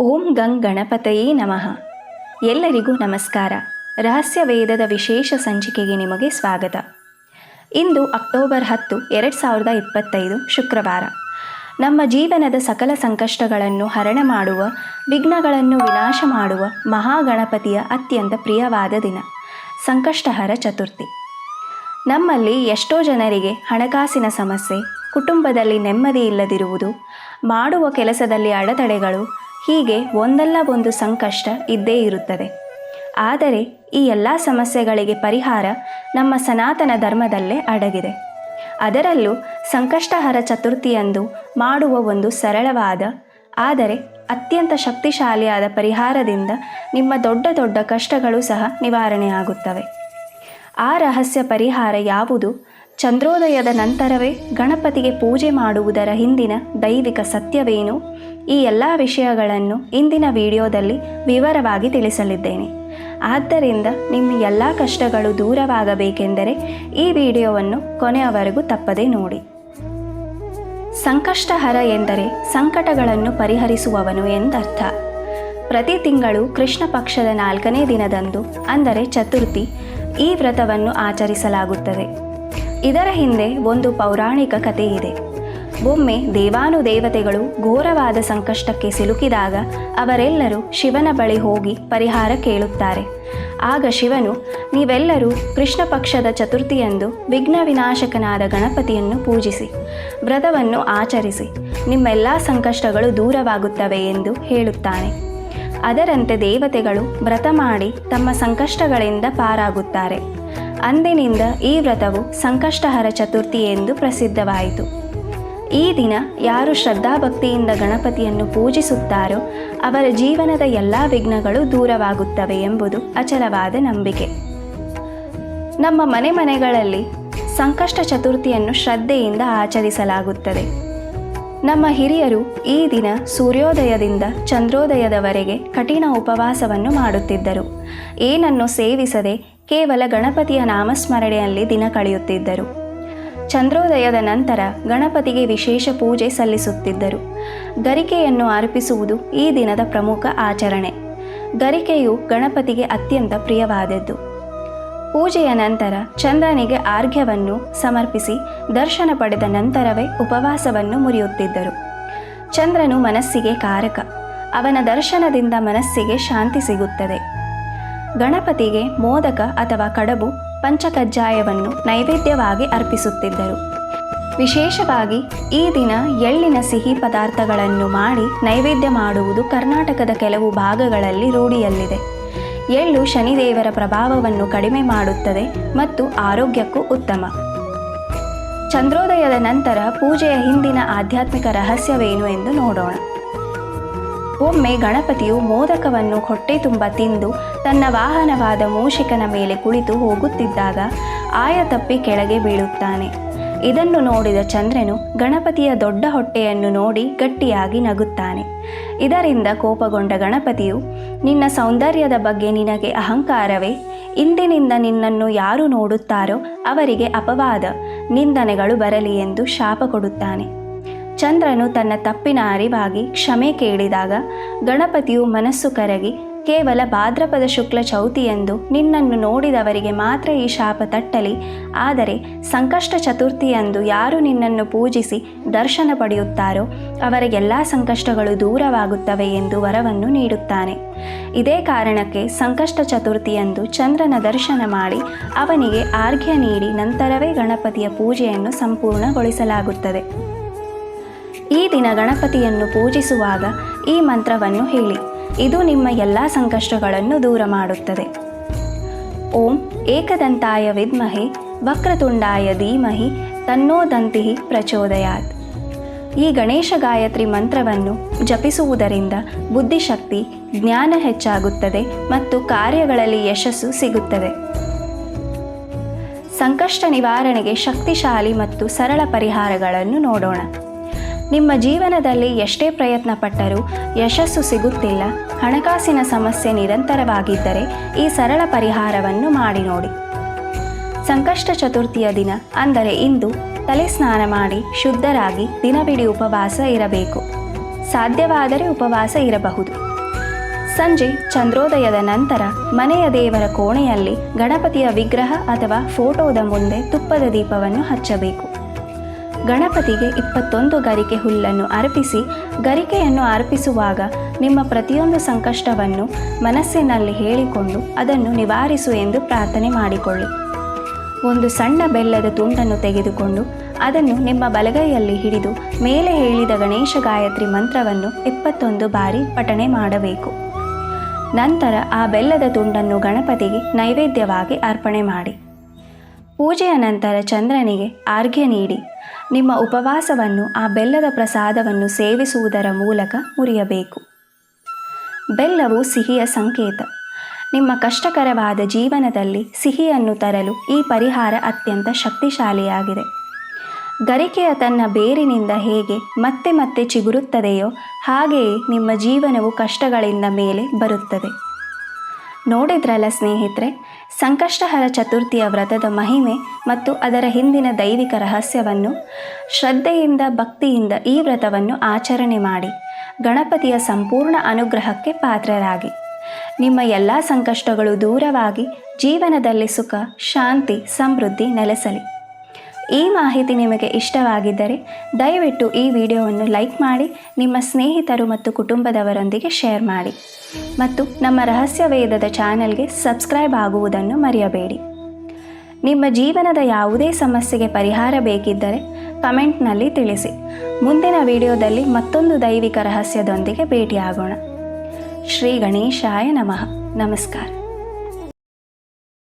ಓಂ ಗಂಗ್ ಗಣಪತಯೇ ನಮಃ. ಎಲ್ಲರಿಗೂ ನಮಸ್ಕಾರ. ರಹಸ್ಯ ವೇದದ ವಿಶೇಷ ಸಂಚಿಕೆಗೆ ನಿಮಗೆ ಸ್ವಾಗತ. ಇಂದು ಅಕ್ಟೋಬರ್ ಹತ್ತು, ಎರಡು ಸಾವಿರದ ಇಪ್ಪತ್ತೈದು ಶುಕ್ರವಾರ. ನಮ್ಮ ಜೀವನದ ಸಕಲ ಸಂಕಷ್ಟಗಳನ್ನು ಹರಣ ಮಾಡುವ, ವಿಘ್ನಗಳನ್ನು ವಿನಾಶ ಮಾಡುವ ಮಹಾಗಣಪತಿಯ ಅತ್ಯಂತ ಪ್ರಿಯವಾದ ದಿನ, ಸಂಕಷ್ಟಹರ ಚತುರ್ಥಿ. ನಮ್ಮಲ್ಲಿ ಎಷ್ಟೋ ಜನರಿಗೆ ಹಣಕಾಸಿನ ಸಮಸ್ಯೆ, ಕುಟುಂಬದಲ್ಲಿ ನೆಮ್ಮದಿ ಇಲ್ಲದಿರುವುದು, ಮಾಡುವ ಕೆಲಸದಲ್ಲಿ ಅಡೆತಡೆಗಳು ಹೀಗೆ ಒಂದಲ್ಲ ಒಂದು ಸಂಕಷ್ಟ ಇದ್ದೇ ಇರುತ್ತದೆ. ಆದರೆ ಈ ಎಲ್ಲ ಸಮಸ್ಯೆಗಳಿಗೆ ಪರಿಹಾರ ನಮ್ಮ ಸನಾತನ ಧರ್ಮದಲ್ಲೇ ಅಡಗಿದೆ. ಅದರಲ್ಲೂ ಸಂಕಷ್ಟಹರ ಚತುರ್ಥಿಯಂದು ಮಾಡುವ ಒಂದು ಸರಳವಾದ, ಆದರೆ ಅತ್ಯಂತ ಶಕ್ತಿಶಾಲಿಯಾದ ಪರಿಹಾರದಿಂದ ನಿಮ್ಮ ದೊಡ್ಡ ದೊಡ್ಡ ಕಷ್ಟಗಳು ಸಹ ನಿವಾರಣೆಯಾಗುತ್ತವೆ. ಆ ರಹಸ್ಯ ಪರಿಹಾರ ಯಾವುದು? ಚಂದ್ರೋದಯದ ನಂತರವೇ ಗಣಪತಿಗೆ ಪೂಜೆ ಮಾಡುವುದರ ಹಿಂದಿನ ದೈವಿಕ ಸತ್ಯವೇನು? ಈ ಎಲ್ಲ ವಿಷಯಗಳನ್ನು ಇಂದಿನ ವಿಡಿಯೋದಲ್ಲಿ ವಿವರವಾಗಿ ತಿಳಿಸಲಿದ್ದೇನೆ. ಆದ್ದರಿಂದ ನಿಮ್ಮ ಎಲ್ಲ ಕಷ್ಟಗಳು ದೂರವಾಗಬೇಕೆಂದರೆ ಈ ವಿಡಿಯೋವನ್ನು ಕೊನೆಯವರೆಗೂ ತಪ್ಪದೇ ನೋಡಿ. ಸಂಕಷ್ಟಹರ ಎಂದರೆ ಸಂಕಟಗಳನ್ನು ಪರಿಹರಿಸುವವನು ಎಂದರ್ಥ. ಪ್ರತಿ ತಿಂಗಳು ಕೃಷ್ಣ ಪಕ್ಷದ ನಾಲ್ಕನೇ ದಿನದಂದು, ಅಂದರೆ ಚತುರ್ಥಿ, ಈ ವ್ರತವನ್ನು ಆಚರಿಸಲಾಗುತ್ತದೆ. ಇದರ ಹಿಂದೆ ಒಂದು ಪೌರಾಣಿಕ ಕಥೆ ಇದೆ ಒಮ್ಮೆ ದೇವಾನುದೇವತೆಗಳು ಘೋರವಾದ ಸಂಕಷ್ಟಕ್ಕೆ ಸಿಲುಕಿದಾಗ ಅವರೆಲ್ಲರೂ ಶಿವನ ಬಳಿ ಹೋಗಿ ಪರಿಹಾರ ಕೇಳುತ್ತಾರೆ. ಆಗ ಶಿವನು, ನೀವೆಲ್ಲರೂ ಕೃಷ್ಣ ಪಕ್ಷದ ಚತುರ್ಥಿಯಂದು ವಿಘ್ನ ವಿನಾಶಕನಾದ ಗಣಪತಿಯನ್ನು ಪೂಜಿಸಿ, ವ್ರತವನ್ನು ಆಚರಿಸಿ, ನಿಮ್ಮೆಲ್ಲ ಸಂಕಷ್ಟಗಳು ದೂರವಾಗುತ್ತವೆ ಎಂದು ಹೇಳುತ್ತಾನೆ. ಅದರಂತೆ ದೇವತೆಗಳು ವ್ರತ ಮಾಡಿ ತಮ್ಮ ಸಂಕಷ್ಟಗಳಿಂದ ಪಾರಾಗುತ್ತಾರೆ. ಅಂದಿನಿಂದ ಈ ವ್ರತವು ಸಂಕಷ್ಟಹರ ಚತುರ್ಥಿ ಎಂದು ಪ್ರಸಿದ್ಧವಾಯಿತು. ಈ ದಿನ ಯಾರು ಶ್ರದ್ಧಾಭಕ್ತಿಯಿಂದ ಗಣಪತಿಯನ್ನು ಪೂಜಿಸುತ್ತಾರೋ ಅವರ ಜೀವನದ ಎಲ್ಲ ವಿಘ್ನಗಳು ದೂರವಾಗುತ್ತವೆ ಎಂಬುದು ಅಚಲವಾದ ನಂಬಿಕೆ. ನಮ್ಮ ಮನೆ ಮನೆಗಳಲ್ಲಿ ಸಂಕಷ್ಟ ಚತುರ್ಥಿಯನ್ನು ಶ್ರದ್ಧೆಯಿಂದ ಆಚರಿಸಲಾಗುತ್ತದೆ. ನಮ್ಮ ಹಿರಿಯರು ಈ ದಿನ ಸೂರ್ಯೋದಯದಿಂದ ಚಂದ್ರೋದಯದವರೆಗೆ ಕಠಿಣ ಉಪವಾಸವನ್ನು ಮಾಡುತ್ತಿದ್ದರು. ಏನನ್ನು ಸೇವಿಸದೆ ಕೇವಲ ಗಣಪತಿಯ ನಾಮಸ್ಮರಣೆಯಲ್ಲಿ ದಿನ ಕಳೆಯುತ್ತಿದ್ದರು. ಚಂದ್ರೋದಯದ ನಂತರ ಗಣಪತಿಗೆ ವಿಶೇಷ ಪೂಜೆ ಸಲ್ಲಿಸುತ್ತಿದ್ದರು. ಗರಿಕೆಯನ್ನು ಅರ್ಪಿಸುವುದು ಈ ದಿನದ ಪ್ರಮುಖ ಆಚರಣೆ. ಗರಿಕೆಯು ಗಣಪತಿಗೆ ಅತ್ಯಂತ ಪ್ರಿಯವಾದದ್ದು. ಪೂಜೆಯ ನಂತರ ಚಂದ್ರನಿಗೆ ಆರ್ಘ್ಯವನ್ನು ಸಮರ್ಪಿಸಿ ದರ್ಶನ ಪಡೆದ ನಂತರವೇ ಉಪವಾಸವನ್ನು ಮುರಿಯುತ್ತಿದ್ದರು. ಚಂದ್ರನು ಮನಸ್ಸಿಗೆ ಕಾರಕ. ಅವನ ದರ್ಶನದಿಂದ ಮನಸ್ಸಿಗೆ ಶಾಂತಿ ಸಿಗುತ್ತದೆ. ಗಣಪತಿಗೆ ಮೋದಕ ಅಥವಾ ಕಡಬು ಪಂಚಕಜ್ಜಾಯವನ್ನು ನೈವೇದ್ಯವಾಗಿ ಅರ್ಪಿಸುತ್ತಿದ್ದರು. ವಿಶೇಷವಾಗಿ ಈ ದಿನ ಎಳ್ಳಿನ ಸಿಹಿ ಪದಾರ್ಥಗಳನ್ನು ಮಾಡಿ ನೈವೇದ್ಯ ಮಾಡುವುದು ಕರ್ನಾಟಕದ ಕೆಲವು ಭಾಗಗಳಲ್ಲಿ ರೂಢಿಯಲ್ಲಿದೆ. ಎಳ್ಳು ಶನಿದೇವರ ಪ್ರಭಾವವನ್ನು ಕಡಿಮೆ ಮಾಡುತ್ತದೆ ಮತ್ತು ಆರೋಗ್ಯಕ್ಕೂ ಉತ್ತಮ. ಚಂದ್ರೋದಯದ ನಂತರ ಪೂಜೆಯ ಹಿಂದಿನ ಆಧ್ಯಾತ್ಮಿಕ ರಹಸ್ಯವೇನು ಎಂದು ನೋಡೋಣ. ಒಮ್ಮೆ ಗಣಪತಿಯು ಮೋದಕವನ್ನು ಹೊಟ್ಟೆ ತುಂಬ ತಿಂದು ತನ್ನ ವಾಹನವಾದ ಮೂಷಿಕನ ಮೇಲೆ ಕುಳಿತು ಹೋಗುತ್ತಿದ್ದಾಗ ಆಯ ತಪ್ಪಿ ಕೆಳಗೆ ಬೀಳುತ್ತಾನೆ. ಇದನ್ನು ನೋಡಿದ ಚಂದ್ರನು ಗಣಪತಿಯ ದೊಡ್ಡ ಹೊಟ್ಟೆಯನ್ನು ನೋಡಿ ಗಟ್ಟಿಯಾಗಿ ನಗುತ್ತಾನೆ. ಇದರಿಂದ ಕೋಪಗೊಂಡ ಗಣಪತಿಯು, ನಿನ್ನ ಸೌಂದರ್ಯದ ಬಗ್ಗೆ ನಿನಗೆ ಅಹಂಕಾರವೇ? ಇಂದಿನಿಂದ ನಿನ್ನನ್ನು ಯಾರು ನೋಡುತ್ತಾರೋ ಅವರಿಗೆ ಅಪವಾದ, ನಿಂದನೆಗಳು ಬರಲಿ ಎಂದು ಶಾಪ ಕೊಡುತ್ತಾನೆ. ಚಂದ್ರನು ತನ್ನ ತಪ್ಪಿನ ಅರಿವಾಗಿ ಕ್ಷಮೆ ಕೇಳಿದಾಗ ಗಣಪತಿಯು ಮನಸ್ಸು ಕರಗಿ, ಕೇವಲ ಭಾದ್ರಪದ ಶುಕ್ಲ ಚೌತಿಯೆಂದು ನಿನ್ನನ್ನು ನೋಡಿದವರಿಗೆ ಮಾತ್ರ ಈ ಶಾಪ ತಟ್ಟಲಿ, ಆದರೆ ಸಂಕಷ್ಟ ಚತುರ್ಥಿಯಂದು ಯಾರು ನಿನ್ನನ್ನು ಪೂಜಿಸಿ ದರ್ಶನ ಪಡೆಯುತ್ತಾರೋ ಅವರಿಗೆಲ್ಲ ಸಂಕಷ್ಟಗಳು ದೂರವಾಗುತ್ತವೆ ಎಂದು ವರವನ್ನು ನೀಡುತ್ತಾನೆ. ಇದೇ ಕಾರಣಕ್ಕೆ ಸಂಕಷ್ಟ ಚತುರ್ಥಿಯಂದು ಚಂದ್ರನ ದರ್ಶನ ಮಾಡಿ ಅವನಿಗೆ ಆರ್ಘ್ಯ ನೀಡಿ ನಂತರವೇ ಗಣಪತಿಯ ಪೂಜೆಯನ್ನು ಸಂಪೂರ್ಣಗೊಳಿಸಲಾಗುತ್ತದೆ. ಈ ದಿನ ಗಣಪತಿಯನ್ನು ಪೂಜಿಸುವಾಗ ಈ ಮಂತ್ರವನ್ನು ಹೇಳಿ. ಇದು ನಿಮ್ಮ ಎಲ್ಲ ಸಂಕಷ್ಟಗಳನ್ನು ದೂರ ಮಾಡುತ್ತದೆ. ಓಂ ಏಕದಂತಾಯ ವಿದ್ಮಹಿ ವಕ್ರತುಂಡಾಯ ಧೀಮಹಿ ತನ್ನೋ ದಂತಿ ಪ್ರಚೋದಯಾತ್. ಈ ಗಣೇಶ ಗಾಯತ್ರಿ ಮಂತ್ರವನ್ನು ಜಪಿಸುವುದರಿಂದ ಬುದ್ಧಿಶಕ್ತಿ, ಜ್ಞಾನ ಹೆಚ್ಚಾಗುತ್ತದೆ ಮತ್ತು ಕಾರ್ಯಗಳಲ್ಲಿ ಯಶಸ್ಸು ಸಿಗುತ್ತದೆ. ಸಂಕಷ್ಟ ನಿವಾರಣೆಗೆ ಶಕ್ತಿಶಾಲಿ ಮತ್ತು ಸರಳ ಪರಿಹಾರಗಳನ್ನು ನೋಡೋಣ. ನಿಮ್ಮ ಜೀವನದಲ್ಲಿ ಎಷ್ಟೇ ಪ್ರಯತ್ನ ಪಟ್ಟರೂ ಯಶಸ್ಸು ಸಿಗುತ್ತಿಲ್ಲ. ಹಣಕಾಸಿನ ಸಮಸ್ಯೆ ನಿರಂತರವಾಗಿದ್ದರೆ ಈ ಸರಳ ಪರಿಹಾರವನ್ನು ಮಾಡಿ ನೋಡಿ. ಸಂಕಷ್ಟ ಚತುರ್ಥಿಯ ದಿನ, ಅಂದರೆ ಇಂದು ತಲೆ ಸ್ನಾನ ಮಾಡಿ ಶುದ್ಧರಾಗಿ ದಿನವಿಡೀ ಉಪವಾಸ ಇರಬೇಕು. ಸಾಧ್ಯವಾದರೆ ಉಪವಾಸ ಇರಬಹುದು. ಸಂಜೆ ಚಂದ್ರೋದಯದ ನಂತರ ಮನೆಯ ದೇವರ ಕೋಣೆಯಲ್ಲಿ ಗಣಪತಿಯ ವಿಗ್ರಹ ಅಥವಾ ಫೋಟೋದ ಮುಂದೆ ತುಪ್ಪದ ದೀಪವನ್ನು ಹಚ್ಚಬೇಕು. ಗಣಪತಿಗೆ ಇಪ್ಪತ್ತೊಂದು ಗರಿಕೆ ಹುಲ್ಲನ್ನು ಅರ್ಪಿಸಿ, ಗರಿಕೆಯನ್ನು ಅರ್ಪಿಸುವಾಗ ನಿಮ್ಮ ಪ್ರತಿಯೊಂದು ಸಂಕಷ್ಟವನ್ನು ಮನಸ್ಸಿನಲ್ಲಿ ಹೇಳಿಕೊಂಡು ಅದನ್ನು ನಿವಾರಿಸು ಎಂದು ಪ್ರಾರ್ಥನೆ ಮಾಡಿಕೊಳ್ಳಿ. ಒಂದು ಸಣ್ಣ ಬೆಲ್ಲದ ತುಂಡನ್ನು ತೆಗೆದುಕೊಂಡು ಅದನ್ನು ನಿಮ್ಮ ಬಲಗೈಯಲ್ಲಿ ಹಿಡಿದು ಮೇಲೆ ಹೇಳಿದ ಗಣೇಶ ಗಾಯತ್ರಿ ಮಂತ್ರವನ್ನು ಇಪ್ಪತ್ತೊಂದು ಬಾರಿ ಪಠಣೆ ಮಾಡಬೇಕು. ನಂತರ ಆ ಬೆಲ್ಲದ ತುಂಡನ್ನು ಗಣಪತಿಗೆ ನೈವೇದ್ಯವಾಗಿ ಅರ್ಪಣೆ ಮಾಡಿ. ಪೂಜೆಯ ನಂತರ ಚಂದ್ರನಿಗೆ ಆರ್ಘ್ಯ ನೀಡಿ. ನಿಮ್ಮ ಉಪವಾಸವನ್ನು ಆ ಬೆಲ್ಲದ ಪ್ರಸಾದವನ್ನು ಸೇವಿಸುವುದರ ಮೂಲಕ ಮುರಿಯಬೇಕು. ಬೆಲ್ಲವು ಸಿಹಿಯ ಸಂಕೇತ. ನಿಮ್ಮ ಕಷ್ಟಕರವಾದ ಜೀವನದಲ್ಲಿ ಸಿಹಿಯನ್ನು ತರಲು ಈ ಪರಿಹಾರ ಅತ್ಯಂತ ಶಕ್ತಿಶಾಲಿಯಾಗಿದೆ. ಗರಿಕೆಯ ತನ್ನ ಬೇರಿನಿಂದ ಹೇಗೆ ಮತ್ತೆ ಮತ್ತೆ ಚಿಗುರುತ್ತದೆಯೋ ಹಾಗೆಯೇ ನಿಮ್ಮ ಜೀವನವು ಕಷ್ಟಗಳಿಂದ ಮೇಲೆ ಬರುತ್ತದೆ. ನೋಡಿದ್ರಲ್ಲ ಸ್ನೇಹಿತರೆ ಸಂಕಷ್ಟಹರ ಚತುರ್ಥಿಯ ವ್ರತದ ಮಹಿಮೆ ಮತ್ತು ಅದರ ಹಿಂದಿನ ದೈವಿಕ ರಹಸ್ಯವನ್ನು ಶ್ರದ್ಧೆಯಿಂದ ಭಕ್ತಿಯಿಂದ ಈ ವ್ರತವನ್ನು ಆಚರಣೆ ಮಾಡಿ ಗಣಪತಿಯ ಸಂಪೂರ್ಣ ಅನುಗ್ರಹಕ್ಕೆ ಪಾತ್ರರಾಗಿ. ನಿಮ್ಮ ಎಲ್ಲ ಸಂಕಷ್ಟಗಳು ದೂರವಾಗಿ ಜೀವನದಲ್ಲಿ ಸುಖ, ಶಾಂತಿ, ಸಮೃದ್ಧಿ ನೆಲೆಸಲಿ. ಈ ಮಾಹಿತಿ ನಿಮಗೆ ಇಷ್ಟವಾಗಿದ್ದರೆ ದಯವಿಟ್ಟು ಈ ವಿಡಿಯೋವನ್ನು ಲೈಕ್ ಮಾಡಿ, ನಿಮ್ಮ ಸ್ನೇಹಿತರು ಮತ್ತು ಕುಟುಂಬದವರೊಂದಿಗೆ ಶೇರ್ ಮಾಡಿ. ಮತ್ತು ನಮ್ಮ ರಹಸ್ಯ ವೇದದ ಚಾನೆಲ್ಗೆ ಸಬ್ಸ್ಕ್ರೈಬ್ ಆಗುವುದನ್ನು ಮರೆಯಬೇಡಿ. ನಿಮ್ಮ ಜೀವನದ ಯಾವುದೇ ಸಮಸ್ಯೆಗೆ ಪರಿಹಾರ ಬೇಕಿದ್ದರೆ ಕಮೆಂಟ್ನಲ್ಲಿ ತಿಳಿಸಿ. ಮುಂದಿನ ವಿಡಿಯೋದಲ್ಲಿ ಮತ್ತೊಂದು ದೈವಿಕ ರಹಸ್ಯದೊಂದಿಗೆ ಭೇಟಿಯಾಗೋಣ. ಶ್ರೀ ಗಣೇಶಾಯ ನಮಃ. ನಮಸ್ಕಾರ.